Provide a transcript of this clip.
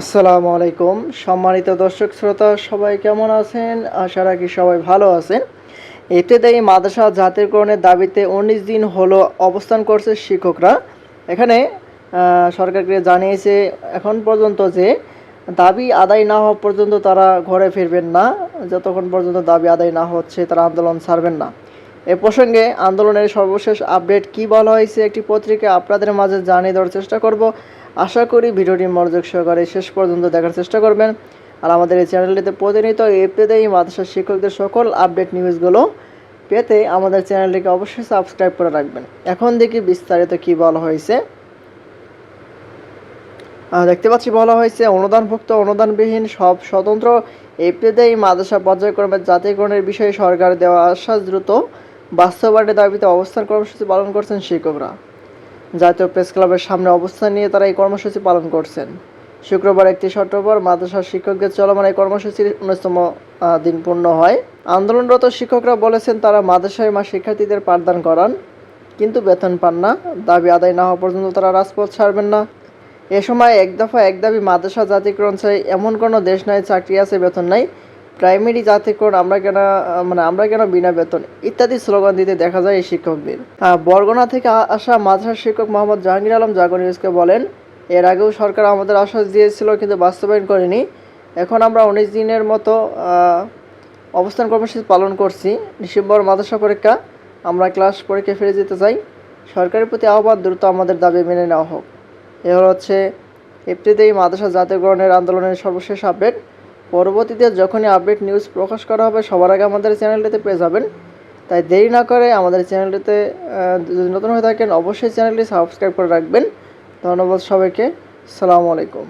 আসসালামু আলাইকুম। সম্মানিত দর্শক শ্রোতা, সবাই কেমন আছেন? আশা রাখি সবাই ভালো আছেন। এতে ইবতেদায়ী মাদ্রাসা জাতীয়করণের দাবিতে উনিশ দিন হলো অবস্থান করছে শিক্ষকরা। এখানে সরকারকে জানিয়েছে এখন পর্যন্ত যে দাবি আদায় না হওয়া পর্যন্ত তারা ঘরে ফিরবেন না। যতক্ষণ পর্যন্ত দাবি আদায় না হচ্ছে, তারা আন্দোলন ছাড়বেন না। এ প্রসঙ্গে আন্দোলনের সর্বশেষ আপডেট কি বলা হয়েছে একটি পত্রিকা আপনাদের মাঝে জানিয়ে দেওয়ার চেষ্টা করব। আশা করি ভিডিওটি মনোযোগ সহকারে শেষ পর্যন্ত দেখার চেষ্টা করবেন। আর আমাদের এই চ্যানেলটিতে প্রতিনিয়ত এপ্রিদেই মাদ্রাসা শিক্ষকদের সকল আপডেট নিউজগুলো পেতে আমাদের চ্যানেলটিকে অবশ্যই সাবস্ক্রাইব করে রাখবেন। এখন দেখি বিস্তারিত কি বলা হয়েছে। দেখতে পাচ্ছি বলা হয়েছে, অনুদানভুক্ত, অনুদানবিহীন, সব স্বতন্ত্র এপ্রিদেই মাদ্রাসা পর্যায়ক্রমে জাতীয়করণের বিষয়ে সরকার দেওয়া আশ্বাস দ্রুত বাস্তবায়নের দাবিতে অবস্থান কর্মসূচি পালন করছেন শিক্ষকরা জাতীয় প্রেস ক্লাবের সামনে অবস্থান নিয়ে তারা এই কর্মসূচি পালন করছেন। শুক্রবার একটি অক্টোবর মাদ্রাসা শিক্ষকদের চলমান এই কর্মসূচির আহ, দিন পূর্ণ হয়। আন্দোলনরত শিক্ষকরা বলেছেন তারা মাদ্রাসায় মা শিক্ষার্থীদের পাঠদান করান কিন্তু বেতন পান না। দাবি আদায় না হওয়া পর্যন্ত তারা রাজপথ ছাড়বেন না। এ সময় এক দফা এক দাবি মাদ্রাসা জাতিকরণ এমন কোনো দেশ নাই চাকরি আছে বেতন নাই। প্রাইমারি জাতিকরণ আমরা কেন মানে আমরা কেন বিনা বেতন? ইত্যাদি স্লোগান দিতে দেখা যায় এই শিক্ষকদের। বরগুনা থেকে আসা মাদ্রাসা শিক্ষক মোহাম্মদ জাহাঙ্গীর আলম জাগর নিউজকে বলেন, এর আগেও সরকার আমাদের আশ্বাস দিয়েছিল কিন্তু বাস্তবায়ন করেনি। এখন আমরা উনিশ দিনের মতো অবস্থান কর্মসূচি পালন করছি। ডিসেম্বর মাদ্রাসা পরীক্ষা, আমরা ক্লাস পরীক্ষা ফিরে যেতে চাই। সরকারের প্রতি আহ্বান দ্রুত আমাদের দাবি মেনে নেওয়া হোক। এ হচ্ছে এপ্রিলেই মাদ্রাসা জাতীয়করণের আন্দোলনের সর্বশেষ আপডেট। পরবর্তীতে যখনই আপডেট নিউজ প্রকাশ করা হবে, সবার আগে আমাদের চ্যানেলটিতে পেয়ে যাবেন। তাই দেরি না করে আমাদের চ্যানেলটিতে যদি নতুন হয়ে থাকেন, অবশ্যই চ্যানেলটি সাবস্ক্রাইব করে রাখবেন। ধন্যবাদ সবাইকে। সালামু আলাইকুম।